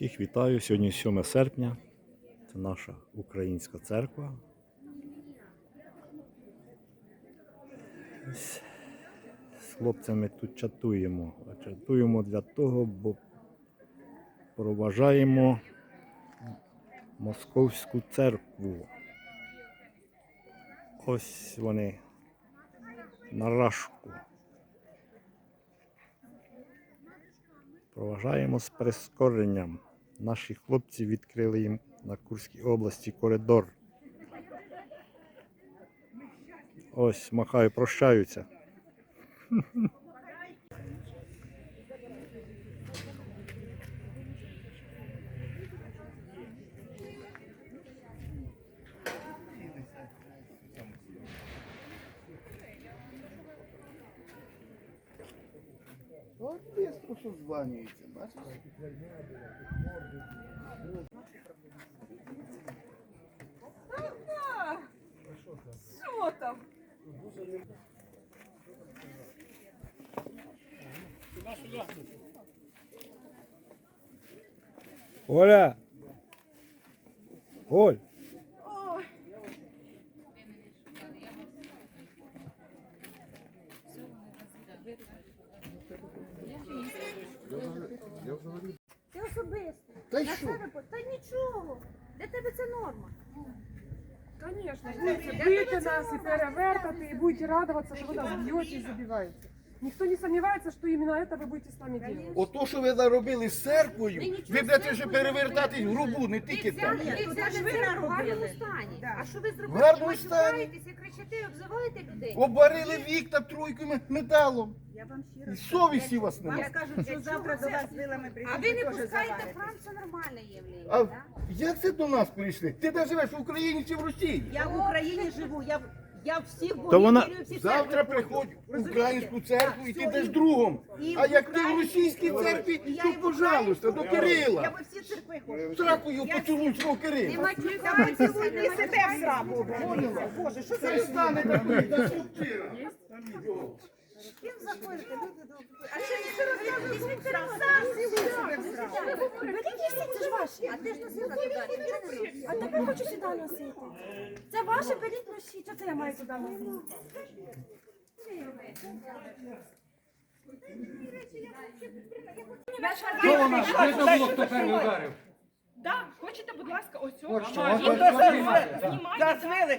Всіх вітаю. Сьогодні 7 серпня. Це наша українська церква. З хлопцями тут чатуємо. Чатуємо для того, бо проважаємо московську церкву. Ось вони на рашку. Проважаємо з прискоренням. Наші хлопці відкрили їм на Курській області коридор. Ось махаю, прощаються. От быстро що званюється, бачиш? Що там? Оля! Оль! Будете бити нас і перевертати, і будете радуватися, що ви нас б'єте і забиваєте. Ніхто не сомневается, що іменно это ви будете з нами делать. Ото, що ви наробили з церквою, ви будете вже перевертати грубу, не тільки там. Ви взяли ви в гарному стані. А що ви зробили? В гарному Ви стані. матюкаєтеся, кричите, обзиваєте людей. Обварили вікна тройками металом. Я вам щиро І совісті у вас вам немає. скажуть, що завтра до вас вилами прийдуть. А ви не пускаєте завалите. це нормальне явлення. А да? як це до нас прийшли? Ти де живеш в Україні чи в Росії? Я в Україні живу, я, в- я всіх бо То вона- вірю, всі Завтра церкви приходь в Розумієте? українську церкву і ти йдеш другом. і А як ти в Українську російській церкві, і я то в пожалуйста, до українську. Я Кирила. во всі церкви ходжу. Тракою Я поцілуй свого Кирила. матюкайтеся, не Ти себе в сраку Боже, що це Перестане заходите? Люди. А що не ти. Це ж ваше. А ти ж носила туди. А так я хочу сюди носити. Це ваше, беріть носіть. Оце я маю туди носити. Що вона? Видно було, хто перший ударив. Да, хочете, будь ласка, ось цього. Що, знімайте. знімайте. Знімайте. Зараз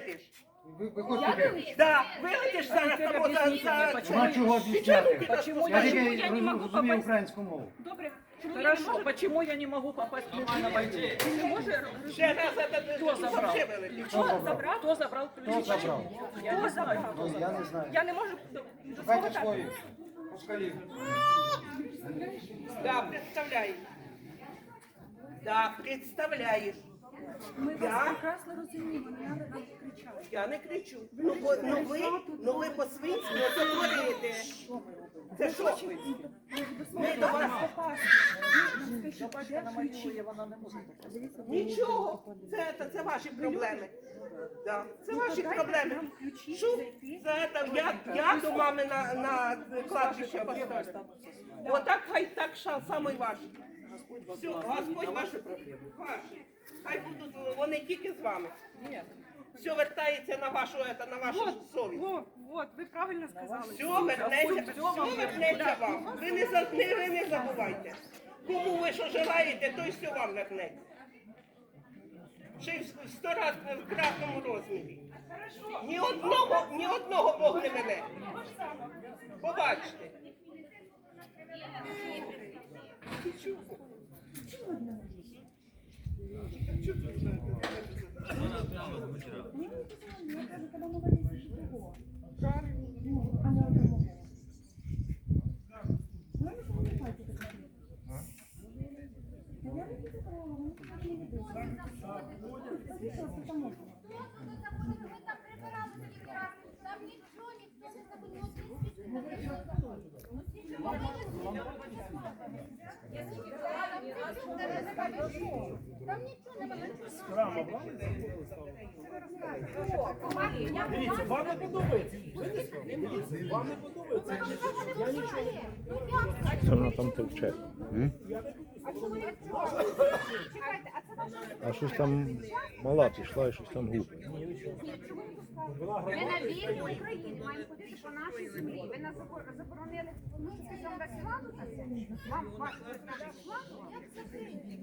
Да, вилетиш зараз того за? Вона чого об'ясняти? Почему Я не могу розумію попасть? українську мову. Добре. Чому я не Хорошо, можу? почему я не могу попасть на войну? Він не може Ще раз Хто забрав? вилетиш. Хто забрав? Хто забрав Хто забрав? Я не знаю, хто Ну, я не знаю. Я не можу до Шукайте так. свої. Пускай. Да, представляєш. Да, представляєш. Ми Я? вас прекрасно розуміємо, не треба так кричати. Я не кричу. Ну, бо, ну ви, ну ви по-свинськи оце творите. Це що ви? Ми до вас Нічого, це, це, це ваші проблеми. Да. Це ваші проблеми. Що? Це, це, я, я до мами на, на кладбище поставлю. Отак хай так ша- саме і ваші. Все, Господь ваші проблеми. Ваші. Хай будуть вони тільки з вами. Все вертається на вашу, это, на вашу совість. О, от, ви правильно сказали. Все вернеться, все вернеться вам. Ви не, за- не, ви не забувайте. Кому ви що желаєте, то й все вам вернеться. Ще й в сто раз в красному розмірі. Ні одного, ні одного Бог не мене. Побачите. Вона прямо з Дивіться, вам не подобається. Вам не подобається. Я нічого. Що вона там товче? Чекайте, а це ваша А щось там мала пішла і щось там гупає. Ми на вільній Україні маємо ходити по нашій землі. Ви нас заборонили ну, це? Вам ваш дати владу? Як це прийняти? Хто дав владу?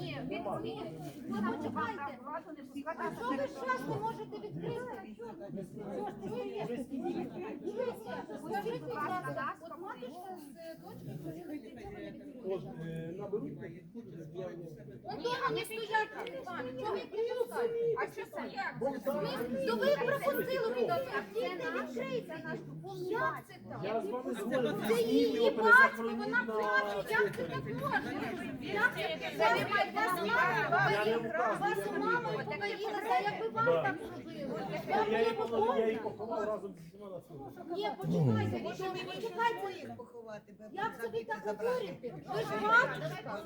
Ні, не пускати. А що ви час не можете відкрити? Що от матушка з дочкою е, будуть з'явлення. Ні, вони стоять, чого ви припускаєте? А що це? То ви пропустили це наш, наш Як це так? Це її батько, вона плаче, як це так може? Як це це ви вас мама, вас мама покоїлася, якби вам так зробили. Я її поховав, я її поховав разом зі всіма на цьому. Ні, почекайте, ви що ви почекайте. Як це ви так говорите? Ви ж батюшка.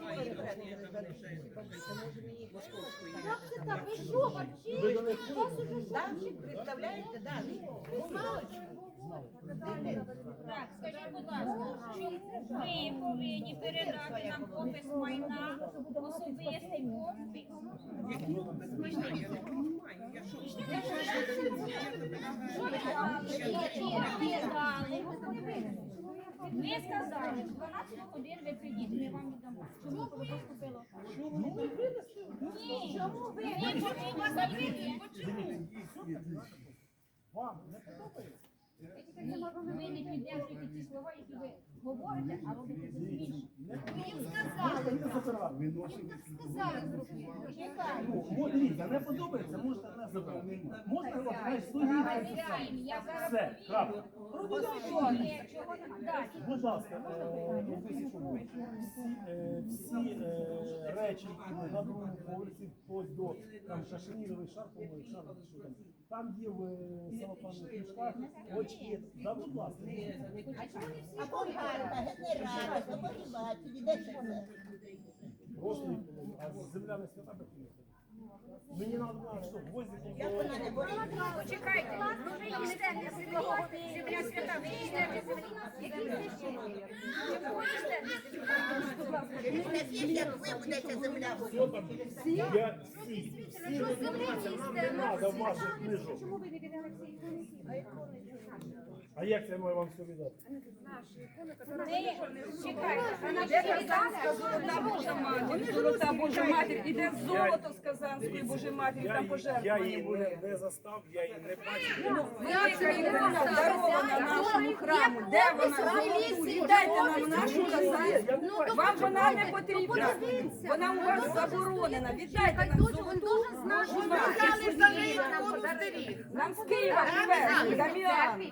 Як це так? Ви що, вообще? Представляєте, да? Так, скажіть, будь ласка, ви повинні передати нам опис майна, особистий опис? Ви дали? Ви сказали, 12 годин ви прийдіть, ми вам віддамо. Чому ви поступили? Ні, чому ви Ні, чому вас не завжди? Вам не подобається? Ви не піддержуєте ті слова, які ви говорите, а робите це інше. Ви їм сказали. Сказали зробити. Ну, дивіться, не подобається, можете не забрати. Можна хай стоїть. Перевіряємо, я зараз Все, крапка. Що чого. Далі. Будь ласка, е, ну, ви секунду. всі, е, всі е, речі, на другому поверсі, вплоть до там шашенівий шар, по-моєму, шар, що там. Там є в самопанних самопальних книжках, очки. Да, будь ласка. Просто а земля не свята батьків. Мені було, що гвоздиком було. Почекайте, ну ви їсте не землі, земля свята, ви їсте не землі. Які священні? Чому ви не? Все там, я всі, Що землі нам не треба ваших книжок. Чому ви не віддали ці ікони? А як це я вам все віддати? Золота Божа Матір, іде золото з Казанської Божої Матері, Я, там її- я пожертвування її не, не застав, я її не бачив. Велика ікона дарована нашому храму. Де вона? Віддайте нам нашу казанську. Вам вона не потрібна. Вона у вас заборонена. Віддайте нам золоту Божу Матір. Нам з Києва привезли, Даміан.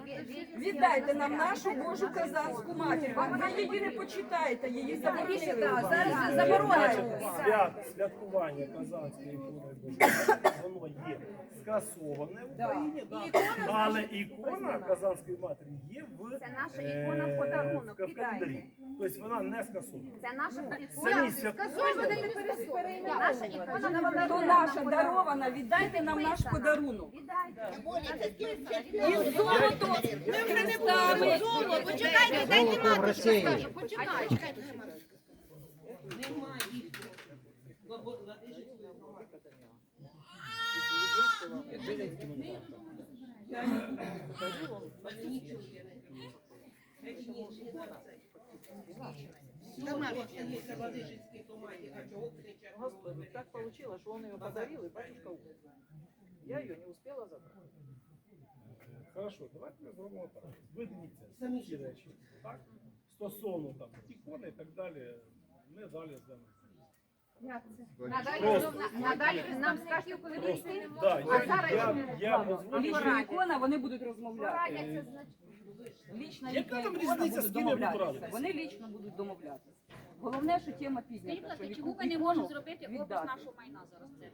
Віддайте нам нашу Божу казанську матір. Ви її не почитаєте, її заборонили. Зараз заборонено. Свят, святкування Казанської ікони Божої, воно є скасоване в Україні, да. але ікона Казанської матері є в, Це наша е, ікона в подарунок, в календарі. Тобто вона не скасована. Це наша Самі ікона. святкування. Наша ікона То наша дарована, віддайте нам наш подарунок. І золото. Почекайте, дайте матушка скаже. Почекайте. Господи, так получилось, что он ее подарил, и батюшка умер. Я ее не успела забрать. Хорошо, давайте ми зробимо так. Ви дивіться, самі ці речі, так? Стосовно там ікони і так далі, ми далі з вами. Надалі, надалі нам скажете, коли ви йти. Да, А я, зараз я, я позвоню. Лічна ікона, вони будуть розмовляти. Радяться, значить. Лічна Яка там ікона різниця, з будуть ким я буду домовлятися. радитися? Вони лічно будуть домовлятися. Головне, що тема Скажіть, будь ласка, чому ви не можете зробити опис нашого майна зараз? Це?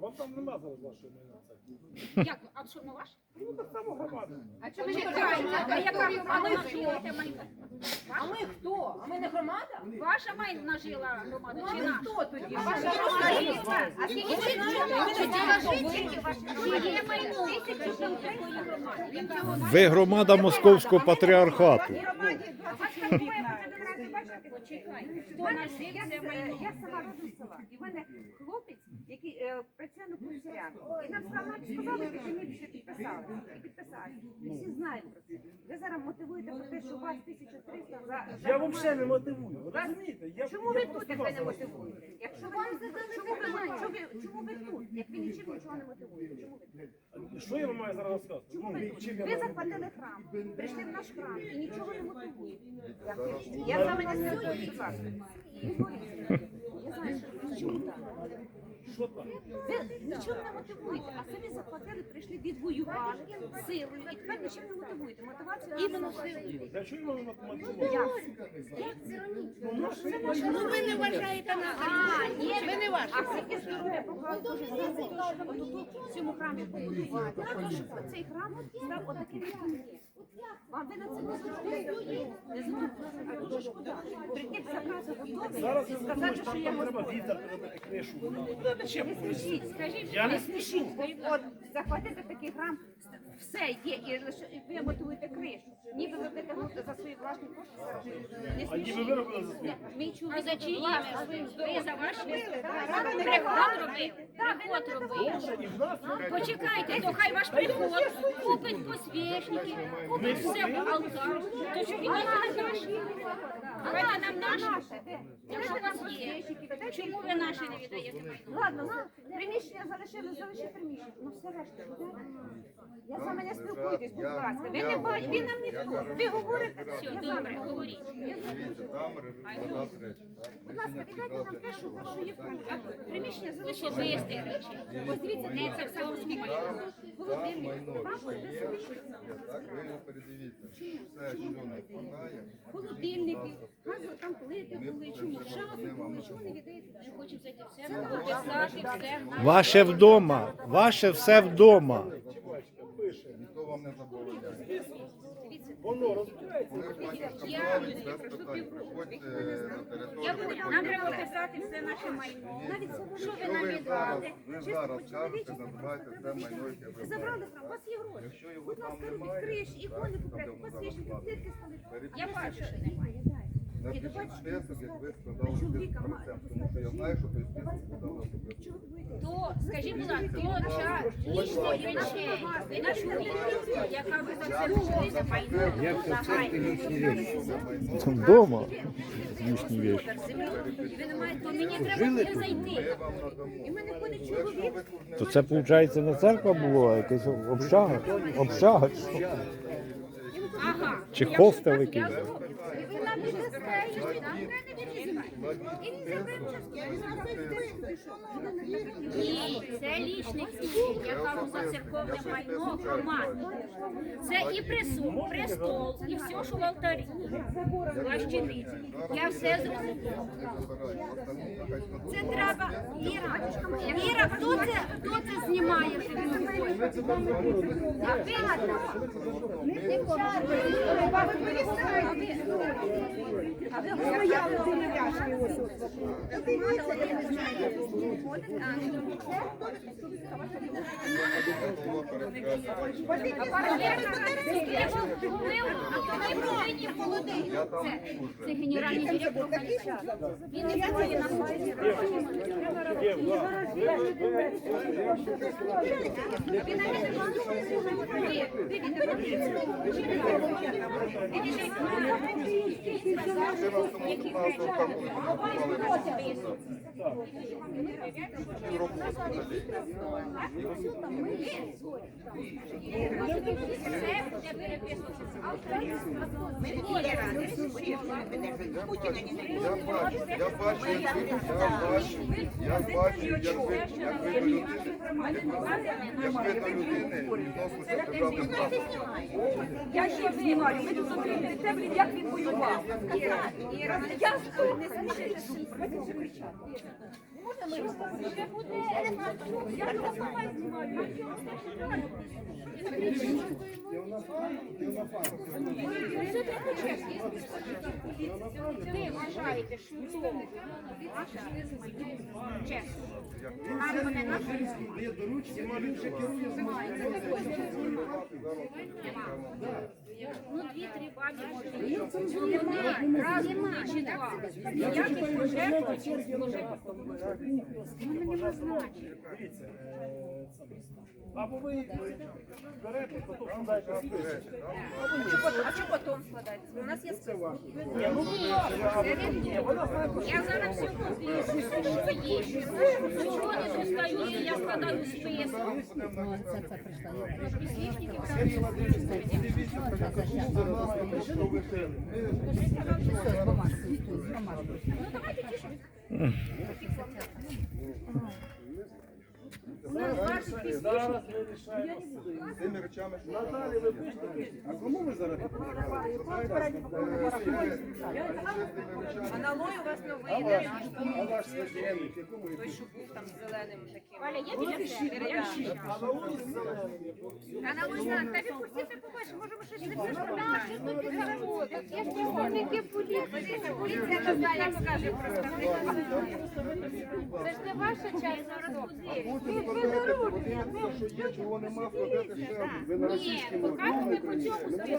Вам там нема зараз вашого майна. Як? А що не ваш? Ну так само громада. А чому ви не? А яка громада нажила майно? А ми хто? А ми не громада? Ваша майна нажила громада чи Ми наша? хто тоді? А ваша громада? А скільки ви знаєте? Ви громада московського патріархату. Почекайте. Хто нажив майно? Я сама родом з села. І в мене хлопець, який е, працює на комісаріаті. І нам сказали, сказали, що ми більше підписали. І підписали. Ми всі знаємо про це. Ви зараз мотивуєте про те, що у вас 1300 за... за Я взагалі не мотивую. Розумієте? Я, Чому я ви просто тут, як ви вас не мотивуєте? Якщо ви чому ви, чому ви, чому ви тут, як ви нічим нічого не мотивуєте? Чому ви тут? Що я вам маю зараз розказати? Чому Ну, ви, чим я ви маю- захватили храм, прийшли в наш храм і нічого не мотивуєте? Я з вами не спілкуюсь, будь ласка. Ви нічого не мотивуєте, а самі захватили, прийшли, відвоювали силою, і тепер нічим не мотивуєте. Мотивація іменно силою. Ви? Як? Це? Ну, Ну ви не вважаєте на А, ні, ви не вважаєте. А скільки здоров'я поклали дуже сильно, щоб отут в цьому храмі побудувати. Цей храм став отаким, як він є. Вам ви на це не зрозумієте? Не знаю. А дуже шкода. Прийти забрати готові Зараз і сказати, що я вітер. Не смішіть, скажіть, Я не не смішіть. От захватити такий храм, все є, і лише ви мотивуєте кришу. Ніби ви будете за свої власні кошти. Не А ніби ви робили за свої? Мій чоловік за чиї ви? за ваші? Приход робив. Приход робив. Почекайте, то хай ваш приход купить посвічники, купить все в алтар. То що він не? Давайте нам наше. Якщо у вас є, чому ви наші не віддаєте майно? Ладно, ну, приміщення залишили, залишили приміщення. Ну все решта. буде. Я з вами не спілкуюсь, будь ласка. Ви не бачите, ви нам ніхто. Ви говорите, Все, добре, говоріть. Будь ласка, віддайте нам те, що що є в Приміщення Лише залишили. виїзди речі. Ось не це все майно. Холодильник, папа, Передивіться, все, що не впадає, холодильники, газу, там плити були, чому шафи були, чому не хочемо зайти все написати, все. Ваше вдома, ваше все вдома. ніхто вам не забороняє. воно розбирається. Коли хочете справи, без питань, приходьте на Я територію. буду- Нам треба писати все наше майно. Навіть Що ви нам ви зараз, віддали? ви зараз скажете, називайте те майно, яке ви Ви знаєте. забрали у вас є гроші. Якщо його Будь там ласка, робіть немає, криш, ікони купляйте, там посвічники, платите. плитки ставити. Я бачу, що немає. Напишіть список, як ви складали список процент, тому що я знаю, що той список складали особисто. То, скажіть, будь ласка, то ця лічної речей, ви на чоловіку, яка ви за це вчилися майно, загальне. Вдома. Лишні вещи. Ви не маєте, то мені треба туди зайти. І мене ходить чоловік. То це, виходить, не церква була, а якась общага. Общага. чи що? Ага. Чи хостел якийсь. Ні, це лічний ціль, яка за церковне майно громади. Це і присуд, престол, і все, що в алтарі. Плащаниці. Я все зрозуміла. Це треба, Іра, Іра, хто це, хто це знімає? А ви стояли дерев'яшки ось ось. Повинні володіти. Це, генеральний директор. Він не буде Я бачу, я бачу, як ви, я бачу, я бачу, як ви, як ви до людини, як ви людини державним. Я ще знімаю, ми тут отримали, це, як він воював. Я стой, не смійтеся. Можна ми Ви вважаєте, що чесно. Нам вони наші Ну, дві-три бабі може. Раз, чи два. Ніяких пожертв може Ну, нема значення. Або ви берете, потім складаєте список. А що потім складати? У нас є список. Ну Я зараз все повішу. Нічого не достаю, я складаю список. Зараз ми рішаємо З тими речами, що Наталі, ви пишете? А кому ви зараз? Аналой у вас новий, ваш, наш. ваш священник, якому Той, що був там зеленим таким. Валя, є біля тебе? Я ще. А на так, та ви ти побачиш, може ми щось не тобі заработать. Я ж представники поліції. Поліція не знає, покаже просто. Це ж не ваша зараз Будете подивитися, подивитися, що є, чого нема, складете ще. Ви на Ні, російському поки ми по цьому Це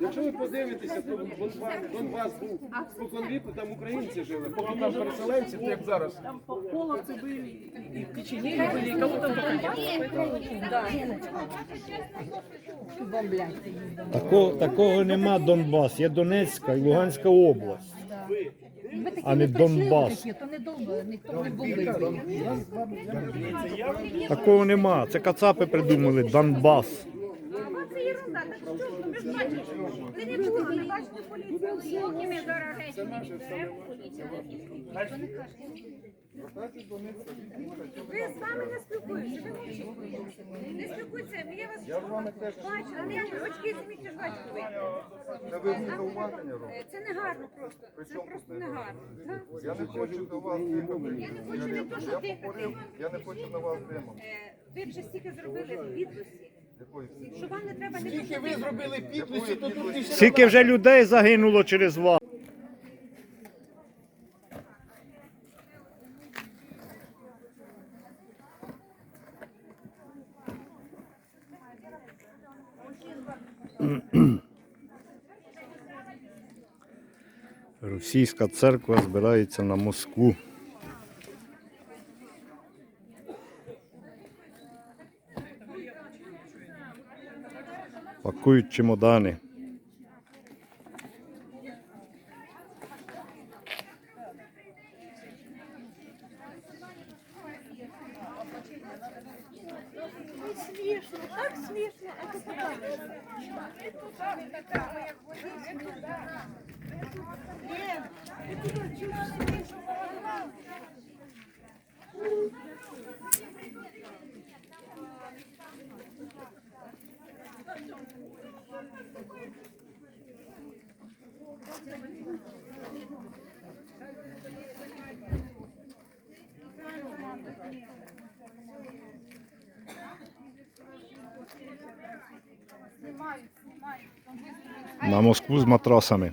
Якщо ви подивитеся, то Донбас, Донбас був. По конвіку, там українці жили, поки там переселенці, то як зараз. Там полог, і Такого, такого нема Донбас, є Донецька і Луганська область, а не Донбас. Такого нема. Це кацапи придумали Донбас. Це ерунда, так що ж ви ж бачите? Ви не були, не бачите поліцію. Поки ми зараз геть Ви з вами не спілкуєтеся, ви мовчите. Не спілкуйтеся, я вас Я теж бачила, не очки зніміть, ж робите. Е, Це не гарно просто, це просто не гарно. так? Я не хочу до вас димом. Я не хочу не то, що Я дихати. я не хочу на вас димом. Е, Ви вже стільки зробили підлості, що вам не треба не Тільки ви зробили підписи, то тут Скільки вже людей загинуло через вас? Російська церква збирається на Москву. Пакують чемодани. Смішно, так смішно. А ти подумаєш. Лен, ти тут чуєш смішно. на Москву зматрасаме.